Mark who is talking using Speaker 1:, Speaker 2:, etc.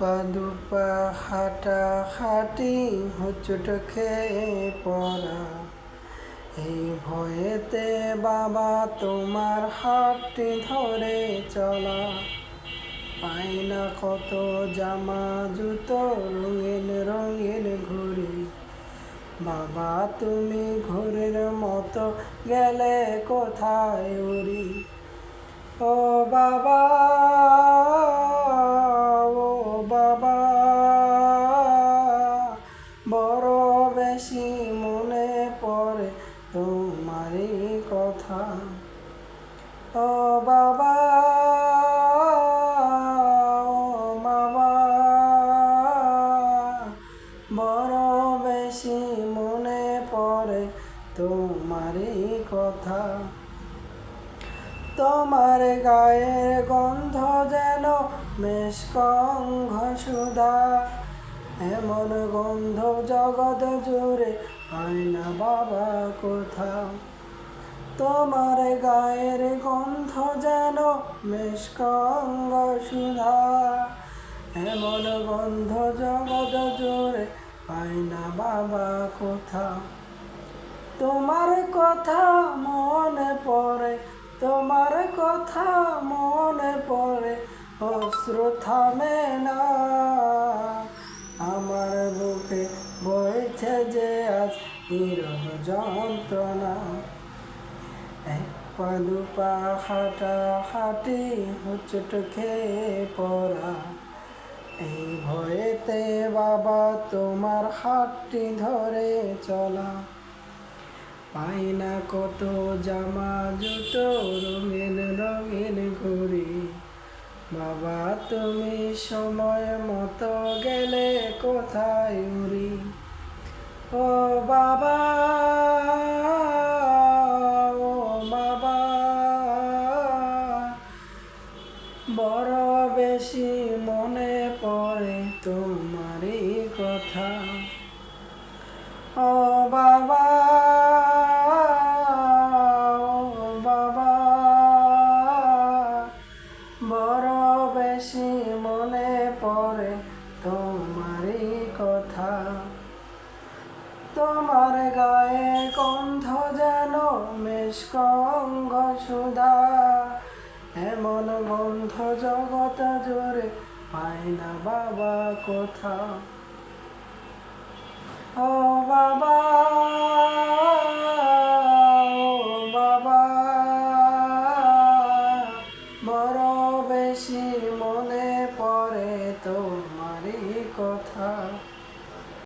Speaker 1: পা দুপা হাঁটা হুচুট খেয়ে পড়া। এই ভয়েতে বাবা তোমার হাতটি ধরে চলা। পাই না কত জামা, জুতো, রঙিন রঙিন ঘুড়ি। বাবা তুমি ঘুরের মতো গেলে কোথায় উড়ি? ও বাবা বেশি মনে পড়ে তোমারই কথা। ও বাবা ও বাবা, বড় বেশি মনে পড়ে তোমারই কথা। তোমার গায়ের গন্ধ যেন মেষকঙ্ঘ সুধা এমন গন্ধ জগৎ জুড়ে হয় না বাবা কোথাও। তোমার গায়ের গন্ধ যেন মেষকঙ্গ সুধা। এমন গন্ধ জগৎ জোরে পাই না বাবা কোথাও। তোমার কথা মনে পড়ে, তোমার কথা মনে পড়ে, অশ্রু থামে না। নিরহ যন্ত্রণা। এক পা দুপা হাঁটা হাঁটি, হুচট খেয়ে পড়া। এই ভয়েতে বাবা, তোমার হাতটি ধরে চলা। পাই না কত জামা, জুতো, রঙিন রঙিন ঘুরি বাবা, তুমি সময় মতো গেলে কোথায় উড়ি? ও বাবা ও বাবা। বড় বেশি মনে পড়ে তোমারই কথা। ও বাবা ও বাবা। বড় বেশি মনে পড়ে তোমার গায়ে গন্ধ যেন মেষকঙ্গ সুধা। এমন গন্ধ জগৎ জুড়ে পাই না বাবা কোথাও ও বাবা ও বাবা, বড় বেশি মনে পড়ে তোমারই কথা।